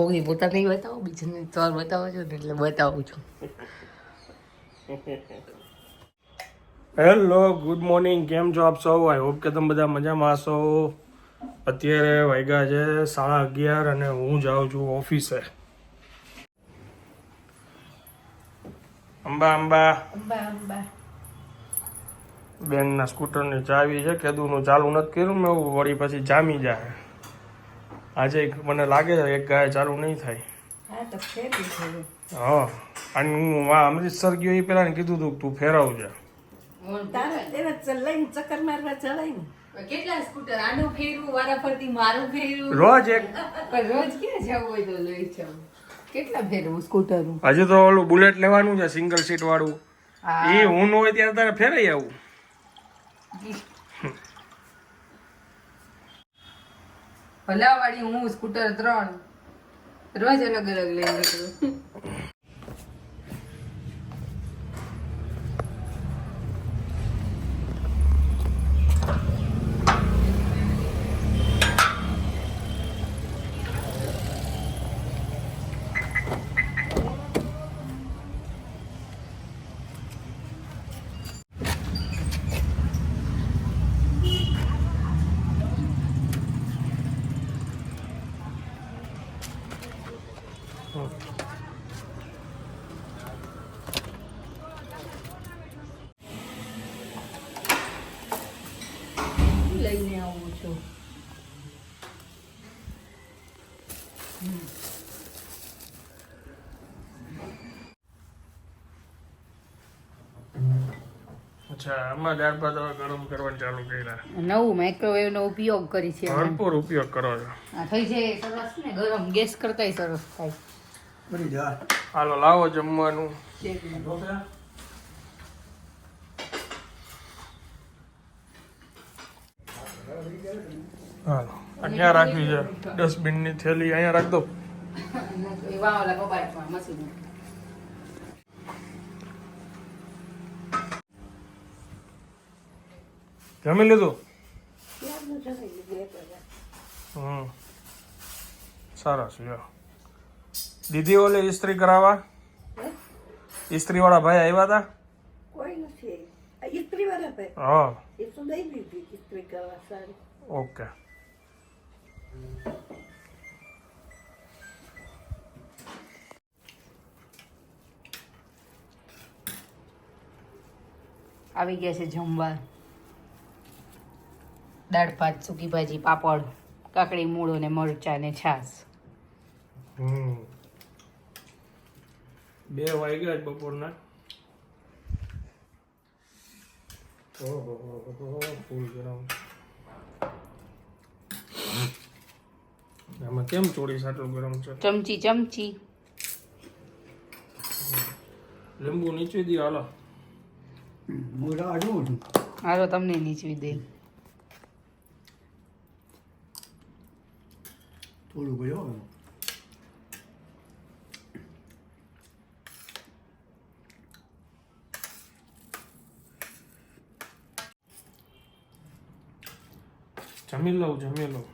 કોગી પોતા નહીં બતાવો બીજાને ચોર બતાવો છો ને એટલે બતાવું છું. હેલો ગુડ મોર્નિંગ કેમ છો આપ સૌ? આઈ હોપ કે તમે બધા મજામાં હશો. અત્યારે વાગ્યા છે સાડા અગિયાર અને હું જાઉં છું ઓફિસે. અંબા અંબા. અંબા અંબા. બેનના સ્કૂટરની ચાવી છે કેદુનું ચાલુ નથી કર્યું મેં વળી પછી જામી જાય. આજે મને લાગે છે એક ગાય ચાલુ નહીં થાય. હા અને હું વા અમૃતસર ગયો એ પેલા કીધું હતું તું ફેરવજે. તારે એને લઈને ચક્કર મારવા જવાય ને. કેટલા સ્કૂટર આનું ફેરવું વારા ફરતી મારું ફેરવું? રોજ એક. પણ રોજ ક્યાં જવું હોય તો લઈ જાઉં. કેટલા ફેરવું સ્કૂટર હજુ તો ઓલું બુલેટ લેવાનું છે સિંગલ સીટ વાળું એ હું ન હોય ત્યારે તારે ફેરાઈ આવું. ભલાવાળી હું સ્કૂટર ત્રણ. રોજ અલગ અલગ લઈ નીકળું લઈને આવું છું અચ્છા આમાં દાળ ભાત હવે ગરમ કરવાનું ચાલુ કર્યા. નવું માઇક્રોવેવ નો ઉપયોગ કરી છે. ભરપૂર ઉપયોગ કરો છો. આ થઈ જાય સરસ ને ગરમ ગેસ કરતાય સરસ થાય. હાલો લાવો જમવાનું. હાલો અહીંયા રાખવી છે. ડસ્ટબિનની થેલી અહીંયા રાખ દો. એવા ઓલા કબાટમાં મશીન જમી લીધું. હમ. સરસ લ્યો. દીદી ઓલે ઇસ્ત્રી કરાવવા? ઇસ્ત્રી વાળા ભાઈ આવ્યા હતા કોઈ નથી. આ ઇસ્ત્રી વાળા ભાઈ? હા. એ તો દઈ દીધી ઇસ્ત્રી કરવા સારી. ઓકે. આવી ગયા છે જમવા. દાળ ભાત સૂકી ભાજી પાપડ કાકડી મૂળો ને મરચા ને છાશ. બે વાગ્યા જ બપોરના. ગરમ. આમાં કેમ ચોળીસ આટલું ગરમ છે? ચમચી ચમચી. લીંબુ નીચે દી હાલો. હાલો તમને નીચવી દે. થોડું ગયો જમી લઉં જમી લઉં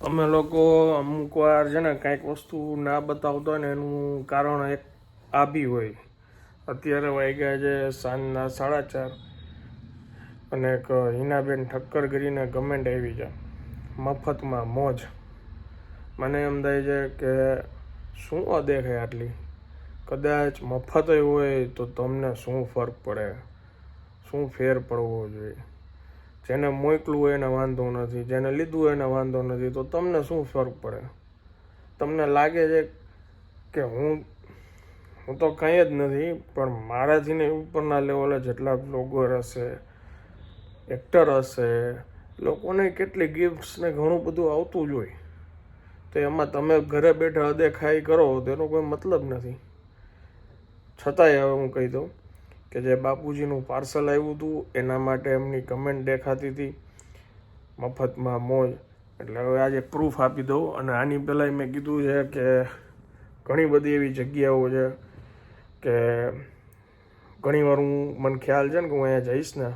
અમે લોકો અમુક વાર છે ને કાંઈક વસ્તુ ના બતાવતો હોય ને એનું કારણ એક આ બી હોય. અત્યારે વાગ્યા છે સાંજના સાડા ચાર. અને એક હિનાબેન ઠક્કર કરીને કમેન્ટ આવી છે મફતમાં મોજ. મને એમ થાય છે કે શું અદેખાય આટલી? કદાચ મફત હોય તો તમને શું ફરક પડે? શું ફેર પડવો જોઈએ? જેને મોકલું એને વાંધો નથી, જેને લીધું એને વાંધો નથી, તો તમને શું ફરક પડે? તમને લાગે છે કે હું હું તો કંઈ જ નથી, પણ મારાથી ને ઉપરના લેવલે જેટલા બ્લોગર હશે એક્ટર હશે લોકોને કેટલી ગિફ્ટ્સ ને ઘણું બધું આવતું જ હોય. તો એમાં તમે ઘરે બેઠા અદેખાઈ કરો, તેનો કોઈ મતલબ નથી. છતાંય હવે હું કહી દઉં કે જે બાપુજીનું પાર્સલ આવ્યું હતું, એના માટે એમની કમેન્ટ દેખાતી હતી. મફતમાં મોજ. એટલે હવે આજે પ્રૂફ આપી દઉં અને આની પહેલાંય મેં કીધું છે કે ઘણી બધી એવી જગ્યાઓ છે કે ઘણીવાર હું, મને ખ્યાલ છે ને કે હું અહીંયા જઈશ ને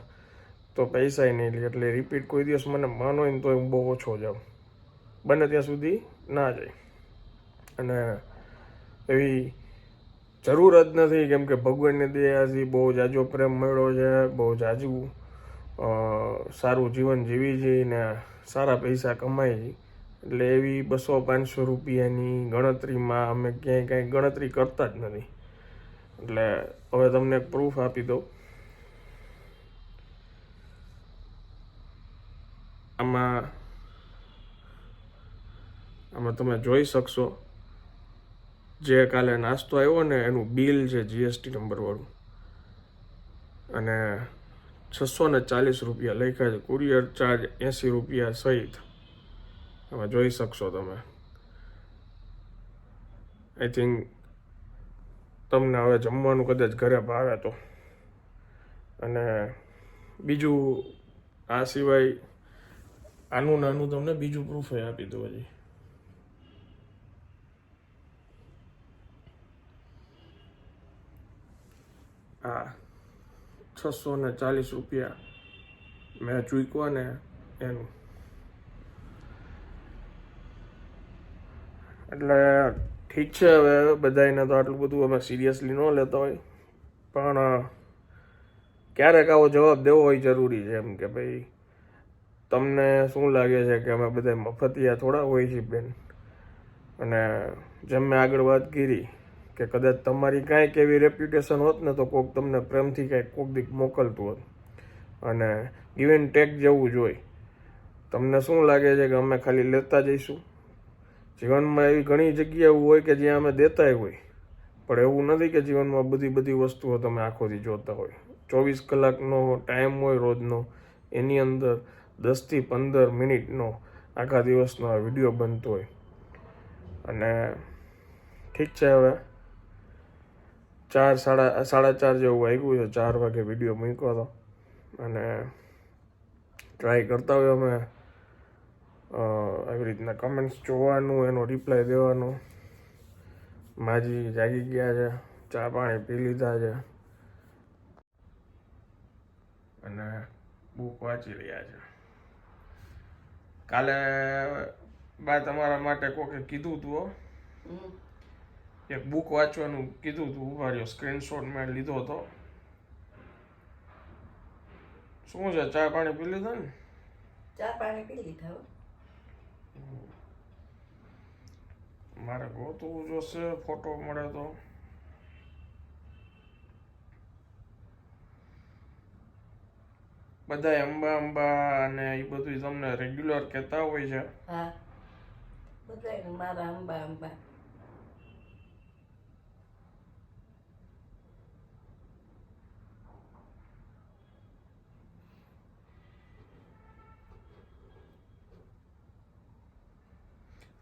તો પૈસાય નહીં લે એટલે રિપીટ કોઈ દિવસ મને માનો ને તો હું બહુ ઓછો જાઉં. બને ત્યાં સુધી ના જાય. અને એવી જરૂર જ નથી કેમ કે ભગવાનની દયાથી બહુ જાજો પ્રેમ મળ્યો છે બહુ જાજુ અ, સારું જીવન જીવી છે ને સારા પૈસા કમાય છે. એટલે એવી બસો પાંચસો રૂપિયાની ગણતરીમાં અમે ક્યાંય કાંઈ ગણતરી કરતા જ નથી. એટલે હવે તમને એક પ્રૂફ આપી દઉં. આમાં આમાં તમે જોઈ શકશો. જે કાલે નાસ્તો આવ્યો ને એનું બિલ છે જીએસટી નંબરવાળું અને છસો ને ચાલીસ રૂપિયા લખ્યા છે. કુરિયર ચાર્જ એંસી રૂપિયા સહિત. તમે જોઈ શકશો તમે. આઈ થિંક તમને હવે જમવાનું કદાચ ઘરે ભાવે તો. અને બીજું આ સિવાય આનું નાનું તમને બીજું પ્રૂફ આપી દઉં હજી. આ છસો ને ચાલીસ રૂપિયા મેં ચૂક્યો ને એનું. એટલે ઠીક છે હવે બધાને તો આટલું બધું અમે સિરિયસલી ન લેતા હોય. પણ, ક્યારેક આવો જવાબ દેવો હોય જરૂરી છે એમ કે ભાઈ તમને શું લાગે છે કે અમે બધા મફતિયા થોડા હોય છે બેન? અને જેમ મેં આગળ વાત કરી કે કદાચ તમારી કાંઈક એવી રેપ્યુટેશન હોત ને તો કોઈક તમને પ્રેમથી કાંઈક કોક દીક મોકલતું હોત. અને ગિવન ટેક જેવું જ હોય. તમને શું લાગે છે કે અમે ખાલી લેતા જઈશું? જીવનમાં એવી ઘણી જગ્યાઓ હોય કે જ્યાં અમે દેતાય હોય. પણ એવું નથી કે જીવનમાં બધી બધી વસ્તુઓ તમે આખોથી જોતા હોય. ચોવીસ કલાકનો ટાઈમ હોય રોજનો. એની અંદર દસથી પંદર મિનિટનો આખા દિવસનો આ વીડિયો બનતો હોય. અને ઠીક છે હવે. ચાર સાડા સાડા ચાર જેવું વાગ્યું છે, ચાર વાગે વીડિયો મૂક્યો હતો. અને ટ્રાય કરતા હોય અમે. આવી રીતના કમેન્ટ્સ જોવાનું, એનો રિપ્લાય દેવાનો. માજી જાગી ગયા છે, ચા પાણી પી લીધા છે. અને બુક વાંચી રહ્યા છે. કાલે બા તમારા માટે કોકે કીધું તું એક બુક વાંચવાનું કીધું તું ઊભા રહ્યો સ્ક્રીનશોટ મેં લીધો હતો. શું છે ચા પાણી પી લીધા ને? ચા પાણી પી લીધા મારે ગોતવું જોશે ફોટો મળે તો. બધા અંબા અંબા અને એ બધું તમને રેગ્યુલર કહેતા હોય છે. હા. બધાય મારા અંબા અંબા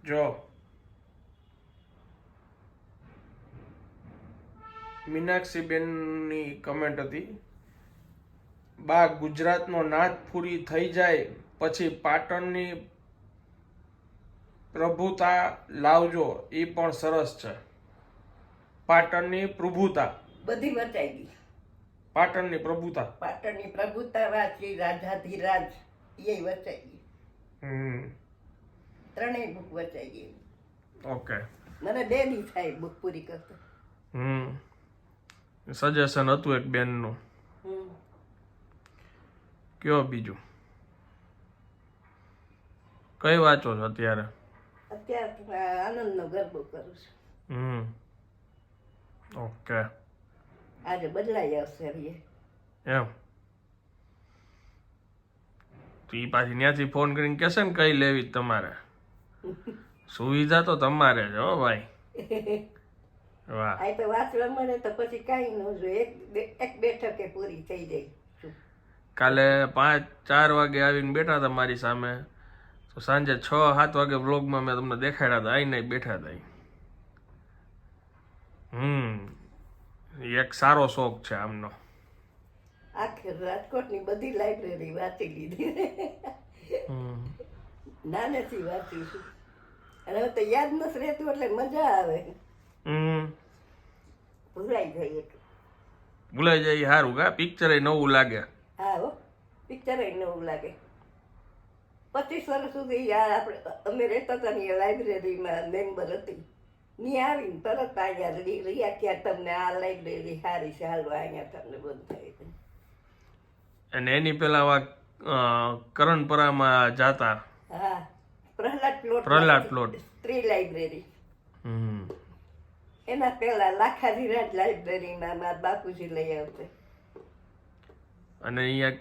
જો. મીનાક્ષીબેનની કમેન્ટ હતી. બા ગુજરાતનો નાથ પૂરી થઈ જાય પછી પાટણની પ્રભુતા લાવજો એ પણ સરસ છે. પાટણની પ્રભુતા. બધી વચાઈ ગઈ. પાટણની પ્રભુતા. પાટણની પ્રભુતા વાંચી રાજાધિરાજ એ વચાઈ ગઈ. હમ. ત્રણેય બુક વચાઈ ગઈ. ઓકે મને બે દી થાય બુક પૂરી કરતો. હમ. સજેશન હતું એક બેનનું. હમ. કયો બીજું? કઈ વાંચો છો અત્યારે? અત્યારે આનંદનો ગરબો કરું છું. હમ. ઓકે. આજે બદલાઈ આવશે એમ. તો ઈ પાછી ત્યાંથી ફોન કરીને કહેશે ને કઈ લેવી તમારે. સુવિધા તો તમારે જ હો ભાઈ. વાહ. આ તો વાંચવા મળે તો પછી કાંઈ ન જોઈએ. એક બેઠકે પૂરી થઈ જાય. કાલે પાંચ ચાર વાગે આવીને બેઠા હતા મારી સામે. તો સાંજે છ સાત વાગે વ્લોગમાં મેં તમને દેખાડ્યા હતા આવીને બેઠા હતા હમ એક સારો શોખ છે આમનો. આખે રાજકોટની બધી લાઇબ્રેરી વાંચી લીધી. નાનેથી વાંચી અને હવે તો યાદ નથી રહેતું એટલે મજા આવે. ભૂલાઈ જાય ભૂલાઈ જાય સારું કા? પિક્ચર નવું લાગે. હા હો પિક્ચર એવું લાગે. પચીસ વર્ષ સુધી યાર આપણે અમે રહેતા હતા ને લાઇબ્રેરીમાં મેમ્બર હતી. ની આવીને તરત અહીંયા રહ્યા ક્યાં તમને આ લાઇબ્રેરી સારી છે હાલો અહીંયા તમને બંધ થાય છે. અને એની અ, કરણપરામાં જાતા? હા પ્રહલાદ પ્લોટ પ્રહલાદ પ્લોટ. સ્ત્રી લાઇબ્રેરી હમ. એના પહેલા લાખાધીરાજ લાઇબ્રેરીમાં મારા બાપુજી લઈ આવતે. અને અહીંયા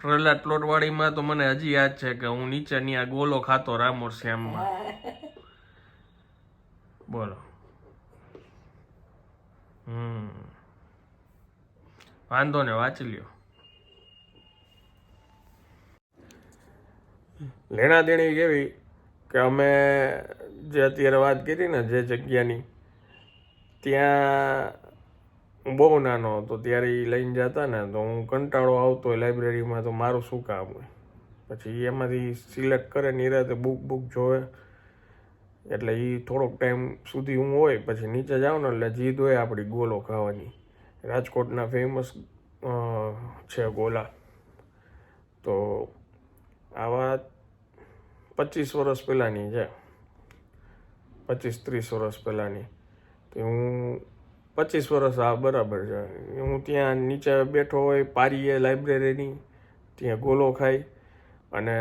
પ્રહલાદ પ્લોટવાળીમાં તો મને હજી યાદ છે કે હું નીચે ત્યાં ગોલો ખાતો રામોર શ્યામમાં. બોલો. હમ. વાંધો ને, વાંચી લ્યો. લેણા દેણી કેવી? કે અમે જે અત્યારે વાત કરી ને, જે જગ્યાની, ત્યાં બહુ નાનો હતો, ત્યારે એ લઈને જતા ને તો હું કંટાળો આવતો હોય લાઇબ્રેરીમાં તો મારું શું કામ હોય? પછી એમાંથી સિલેક્ટ કરે નિરાતે બુક બુક જોવે. એટલે એ થોડોક ટાઈમ સુધી હું હોય, પછી નીચે જાઉં ને એટલે જીદ હોય આપણી ગોલો ખાવાની. રાજકોટના ફેમસ છે ગોલા. તો આ વાત પચીસ વર્ષ પહેલાંની છે. પચીસ ત્રીસ વર્ષ પહેલાંની. તો હું પચીસ વર્ષ આ બરાબર છે. હું ત્યાં નીચે બેઠો હોય, પારીએ લાઇબ્રેરીની, ત્યાં ગોલો ખાઈ અને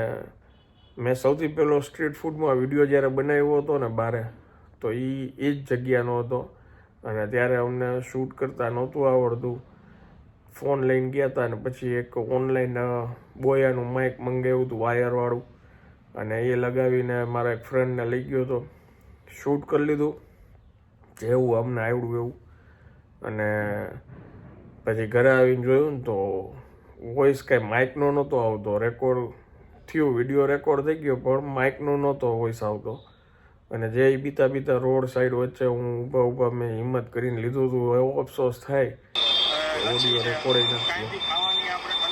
મેં સૌથી પહેલો સ્ટ્રીટ ફૂડમાં વીડિયો જ્યારે બનાવ્યો હતો ને બારે, તો એ એ જ જગ્યાનો હતો. અને ત્યારે અમને શૂટ કરતાં નહોતું આવડતું. ફોન લઈને ગયા હતા અને પછી એક ઓનલાઈન બોયાનું માઇક મંગાવ્યું હતું વાયરવાળું. અને એ લગાવીને મારા એક ફ્રેન્ડને લઈ ગયો હતો શૂટ કરી લીધું. જેવું અમને આવડ્યું એવું. અને પછી ઘરે આવીને જોયું ને તો વોઇસ કાંઈ માઇકનો નહોતો આવતો. રેકોર્ડ થયું વીડિયો રેકોર્ડ થઈ ગયો પણ માઇકનો નહોતો વોઇસ આવતો. અને જે બીતા બીતા રોડ સાઈડ વચ્ચે હું ઊભા ઊભા મેં હિંમત કરીને લીધું હતું એવો અફસોસ થાય ઓડિયો રેકોર્ડ નથી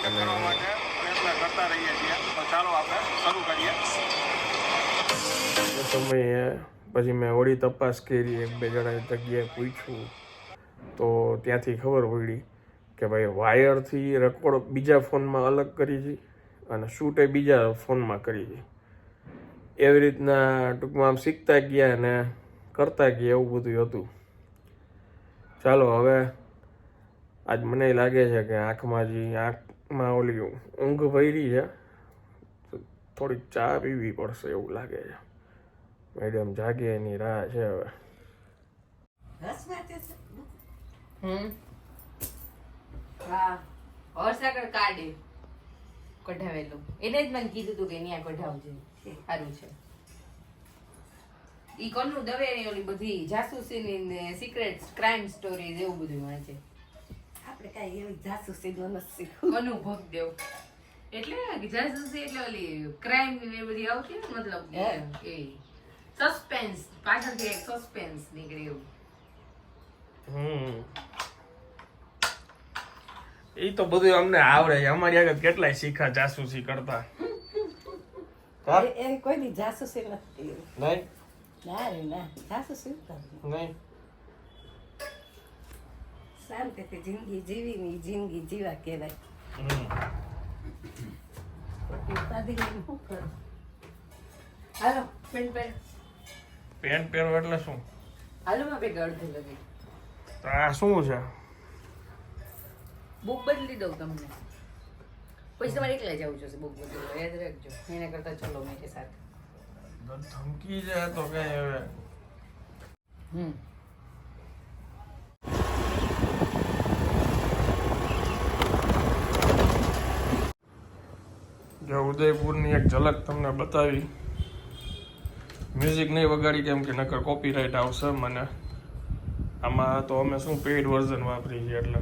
અને સમયે પછી મેં વળી તપાસ કરી એક બે જણા જગ્યાએ પૂછ્યું. તો ત્યાંથી ખબર પડી કે ભાઈ વાયરથી રેકોર્ડ બીજા ફોનમાં અલગ કરી છે અને શૂટ બીજા ફોનમાં કરી છે. એવી રીતના ટૂંકમાં આમ શીખતા ગયા અને કરતા ગયા એવું બધું હતું. ચાલો હવે આજ મને લાગે છે કે આંખમાં જે આંખમાં ઓલી ઊંઘ ભરી છે, થોડીક ચા પીવી પડશે એવું લાગે છે. મેડમ જાગે એની રાહ છે હવે. હમ? હા. હર્ષાકર કાઢે. કઢાવેલું એને જ મને કીધું તું કે અહીંયા કઢાવજે સારું છે. ઈ કોનું દવે ઓલી બધી જાસૂસીની ને સિક્રેટ ક્રાઇમ સ્ટોરીઝ એવું બધું વાંચે. આપણે કાંઈ એવી જાસૂસી નથી શીખવું. કોનું ભગદેવ એટલે જાસૂસી એટલે ઓલી ક્રાઇમ ને એ બધી આવતી ને મતલબ કે એ સસ્પેન્સ પાછળથી એક સસ્પેન્સ નીકળે એવું. હમ. એ તો બધું અમને આવડે છે. અમારી આગળ કેટલાય શીખા જાસૂસી કરતા? એ- એ જાસૂસી નથી. નહીં? ના રે ના. જાસૂસી નહીં? શાંતિથી જિંદગી જીવી ની જિંદગી જીવા કહેવાય. હાલો પેન્ટ પેન પેન્ટ પહેરો એટલે શું? હાલો માં અડધું લગી. તો આ શું છે? બુક બદલી દઉં તમને. પછી તમારે એકલા જવું જોશે બુક બદલી યાદ રાખજો. એના કરતા ચલો મેં સાથે. ધમકી જાય તો કઈ હવે. હમ. જો ઉદયપુરની એક ઝલક તમને બતાવી. મ્યુઝિક નહીં વગાડી કેમ કે નકર કોપીરાઇટ આવશે મને. આમાં તો અમે શું પેઇડ વર્ઝન વાપરી છીએ એટલે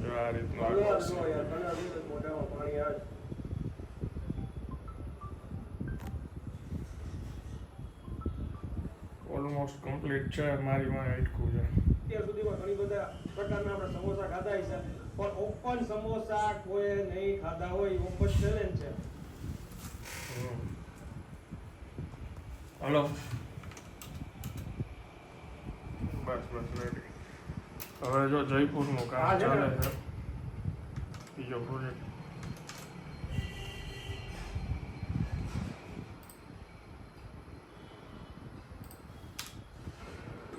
જો આ રીતનું છે. ઓલમોસ્ટ કમ્પ્લીટ છે મારી માં અટકું છે અત્યાર સુધીમાં ઘણી બધા પ્રકારના આપણે સમોસા ખાધા છે પણ ઓપન સમોસા કોઈ નહીં ખાધા હોય ઓપન ચેલેન્જ છે. હલો બસ બસ રેડી હવે જો જયપુરનું કામ? ચાલે છે બીજો પ્રોજેક્ટ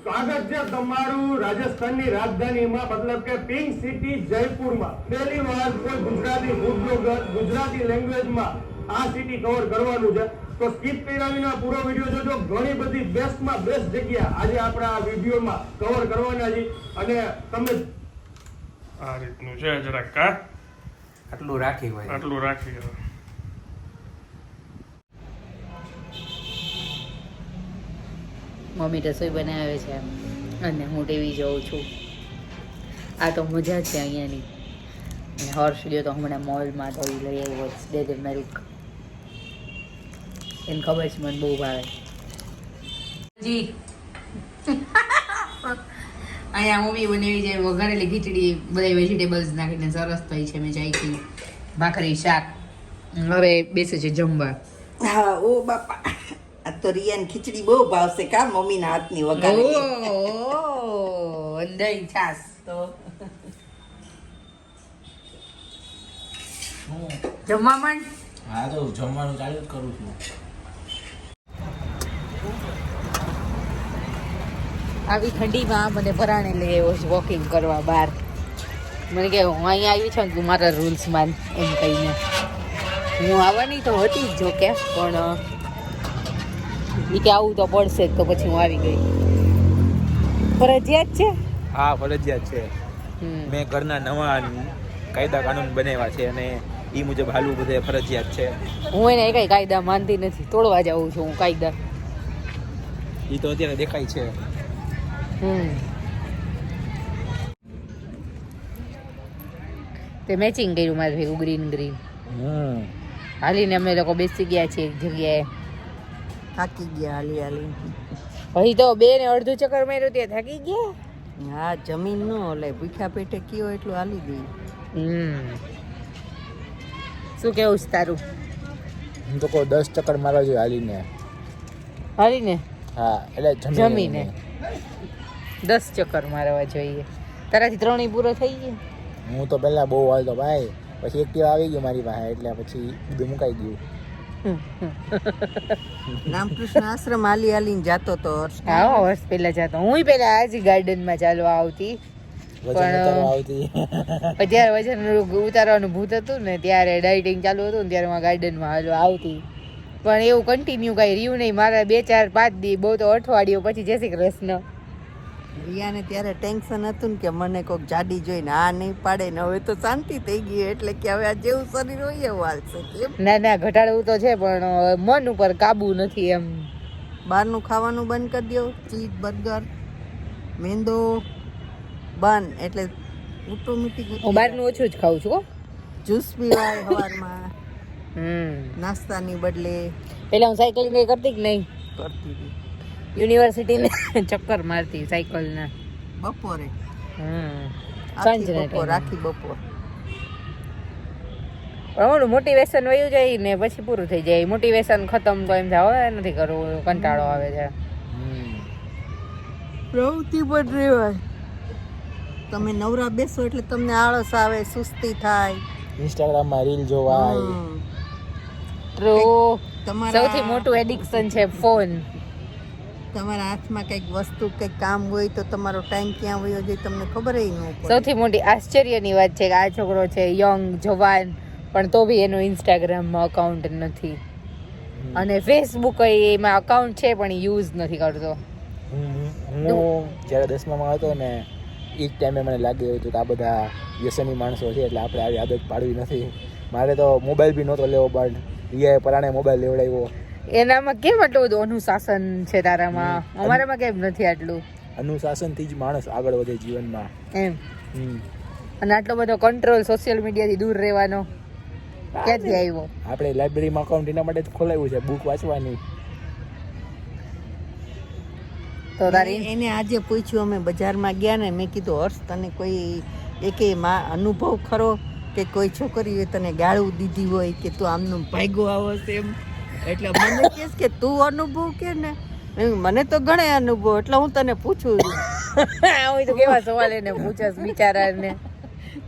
સ્વાગત છે તમારું રાજસ્થાનની રાજધાનીમાં મતલબ કે પિંક સિટી જયપુરમાં. પહેલી વાર કોઈ ગુજરાતી ફૂડ ગુજરાતી લેંગ્વેજમાં આ સિટી કવર કરવાનું છે. તો સ્કીપ કર્યા વિના પૂરો વીડિયો જોજો. ઘણી બધી બેસ્ટમાં બેસ્ટ જગ્યા આજે આપણે આ વિડીયોમાં કવર કરવાના છે. અને તમે આ રીતનું છે જરાક કા. આટલું રાખી હોય. આટલું રાખી. મમ્મી રસોઈ બનાવે છે અને હું ટીવી જોઉં છું. આ તો મજા છે અહીંયાની. અને હર્ષ ગયો તો હમણાં મોલમાં તો લઈ આવ્યો ડેરી મિલ્ક એને ખબર છે મને બહુ ભાવે. જી. અહીંયા મમ્મી બનાવી જાય વઘારેલી ખીચડી બધા વેજીટેબલ્સ નાખીને સરસ થઈ છે મેં ચાખી ભાખરી શાક હવે બેસે છે જમવા. હા ઓ બાપા. આ તો રિયાન ખીચડી બહુ ભાવશે કા મમ્મીના હાથની વઘારેલી? ઓ દહીં છાસ તો. જમવા માંડ. હા તો જમવાનું ચાલુ જ કરું છું. આવી ઠંડીમાં મને પરાણે લઈ આવ્યો છે વોકિંગ કરવા બહાર. મને કે હું અહીંયા આવી છું ને તું મારા રૂલ્સ માન એમ કહીને. હું આવવાની તો હતી જ જો કે પણ એ કે આવું તો પડશે તો પછી હું આવી ગઈ. ફરજિયાત છે? હા ફરજિયાત છે. મેં ઘરના નવા કાયદા કાનૂન બનાવ્યા છે અને એ મુજબ હાલવું બધે ફરજિયાત છે. હું એને કઈ કાયદા માનતી નથી. તોડવા જાઉં છું હું કાયદા. એ તો અત્યારે દેખાય છે. તે મેચિંગ કર્યું મારે ભેગું ગ્રીન ગ્રીન હમ. હાલીને અમે લોકો બેસી ગયા છીએ એક જગ્યાએ. થાકી ગયા હાલી હાલી. પછી તો બે ને અડધું ચક્કર માર્યું ત્યાં થાકી ગયા. હા જમીન નો ઓલે ભૂખ્યા પેટે કયો એટલું હાલી દઈ હમ. શું કેવું છે તારું? હું તો કહું દસ ચક્કર મારવા જોઈએ હાલીને. હાલીને? હા એટલે જમીને. દસ ચક્કર મારવા જોઈએ. તારાથી ત્રણેય પૂરો થઈ ગયો? હું તો પહેલા બહુ હાલતો ભાઈ પછી એક્ટિવા આવી ગયું મારી પાસે એટલે પછી બધું મુકાઈ ગયું. રામકૃષ્ણ આશ્રમ હાલી હાલીને જાતો તો હા વર્ષ પહેલા જતો. હું પહેલા આજ ગાર્ડનમાં ચાલવા આવતી. પણ- જ્યારે વજન ઉતારવાનું ભૂત હતું ને ત્યારે ડાયટિંગ ચાલુ હતું ને ત્યારે હું ગાર્ડનમાં હાલવા આવતી. પણ એવું કન્ટિન્યુ કાંઈ રહ્યું નહીં. મારા બે ચાર પાંચ દી બહુ તો અઠવાડિયું પછી જય શ્રી કૃષ્ણ. રિયાને ત્યારે ટેન્શન હતું ને કે મને કોઈક જાડી જોઈને આ નહીં પાડે ને હવે તો શાંતિ થઈ ગઈ એટલે કે હવે આ જેવું શરીર હોય એવું હાલશે ના ના ઘટાડવું તો છે પણ મન ઉપર કાબુ નથી એમ. બહારનું ખાવાનું બંધ કરી દો ચીઝ બર્ગર મેંદો બંધ એટલે ઓટોમેટિક હું બહારનું ઓછું જ ખાઉં છું. જ્યુસ પીવાય સવારમાં હમ. નાસ્તાની બદલે. પહેલાં હું સાયકલિંગ કરતી કે નહીં? કરતી હતી. યુનિવર્સિટીને ચક્કર મારતી સાયકલના. બપોરે. સાંજના. આખી બપોર પણ મોટિવેશન વયું જાય ને પછી પૂરું થઈ જાય. મોટિવેશન ખતમ તો એમ થાય હવે નથી કરવું કંટાળો આવે છે. પ્રવૃત્તિ પણ રહેવાય. તમે નવરા બેસો એટલે તમને આળસ આવે સુસ્તી થાય. ઇન્સ્ટાગ્રામમાં રીલ જોવાય. ટ્રુ તમારા સૌથી મોટું એડિક્શન છે ફોન તમારા હાથમાં કંઈક વસ્તુ કંઈક કામ હોય તો તમારો ટાઈમ ક્યાં હોય જાય તમને ખબર ન પડે. સૌથી મોટી આશ્ચર્યની વાત છે કે આ છોકરો છે યંગ જવાન પણ તો બી એનું ઇન્સ્ટાગ્રામમાં અકાઉન્ટ નથી. અને ફેસબુક એમાં અકાઉન્ટ છે પણ યુઝ નથી કરતો. હું હું જ્યારે દસમામાં હતો ને એ જ ટાઈમે મને લાગ્યું હતું કે આ બધા વ્યસની માણસો છે એટલે આપણે આવી આદત પાડવી નથી. મારે તો મોબાઈલ બી નહોતો લેવો પણ રિયાએ પરાણે મોબાઈલ લેવડાવ્યો. એનામાં કેમ આટલું બધું અનુશાસન છે તારામાં? અમારામાં કેમ નથી આટલું? અનુશાસનથી જ માણસ આગળ વધે જીવનમાં. એમ. હમ. અને આટલો બધો કંટ્રોલ સોશિયલ મીડિયાથી દૂર રહેવાનો ક્યાંથી આવ્યો? આપણે લાઇબ્રેરીમાં અકાઉન્ટ એના માટે જ ખોલાવ્યું છે બુક વાંચવાની. તો તારી એને- એને આજે પૂછ્યું અમે બજારમાં ગયા ને મેં કીધું હર્ષ તને કોઈ એકે માં અનુભવ ખરો? કે કોઈ છોકરીએ તને ગાળું દીધી હોય કે તું આમનું ભાગ્યો આવો છે એમ? એટલે મને કેસ કે તું અનુભવ કે ને? મને તો ઘણા અનુભવ એટલે હું તને પૂછું છું. તો કેવા સવાલ એને પૂછસ બિચારાને?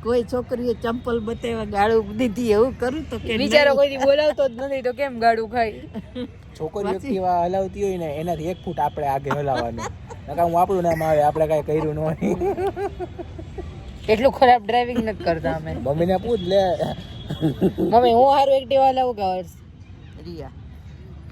કોઈ છોકરીએ ચંપલ બતાવ્યા ગાળું દીધી એવું કરું તો કે બિચારો. કોઈ બોલાવતો જ નથી તો કેમ ગાડું ખાય? છોકરી એક્ટિવા હલાવતી હોય ને એનાથી એક ફૂટ આપણે આગે હલાવવાનું. નકા હું આપણું નામ આવે આપણે કાંઈ કર્યું ન હોય. એટલું ખરાબ ડ્રાઇવિંગ નથી કરતા અમે. મમ્મીને પૂછ લે. મમ્મી હું હારું એક્ટિવા લાવું કે હર્ષ રિયા.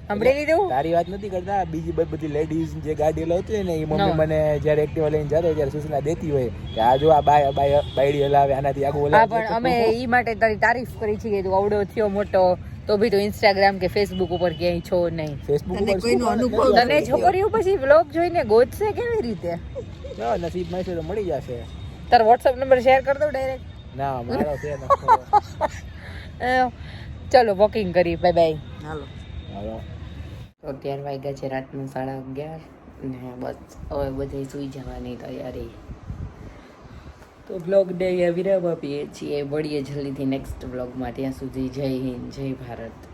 સાંભળી લીધું? તારી વાત નથી કરતા. બીજી બધી બધી લેડીઝ જે ગાડી લાવતી હોય ને એ મમ્મી. મને જ્યારે એક્ટિવા લઈને જતો હોય ત્યારે સૂચના દેતી હોય કે આ જો આ બાય બાય બાયડી હલાવે આનાથી આગળ હા હલાવે પણ અમે એ માટે તારી તારીફ કરી છે કે તું આવડો થયો મોટો તો ભી તું ઇન્સ્ટાગ્રામ કે ફેસબુક ઉપર ક્યાંય છો નહીં. ફેસબુક ઉપર કોઈનો અનુભવ તને છોકરીઓ પછી વ્લોગ જોઈને ગોતશે કેવી રીતે? જો નસીબ મળશે તો મળી જશે. તારો વોટ્સઅપ નંબર શેર કરી દઉં ડાયરેક્ટ ના મારો છે ચલો વોકિંગ કરી બાય બાય હાલો. હાલો. તો અત્યાર વાગ્યા છે, રાતના સાડા અગિયાર ને બસ. હવે બધે સૂઈ જવાની તૈયારી. તો બ્લોગને અહીંયા વિરામ આપીએ છીએ. મળીએ જલ્દીથી નેક્સ્ટ બ્લોગમાં ત્યાં સુધી જય હિન્દ, જય ભારત.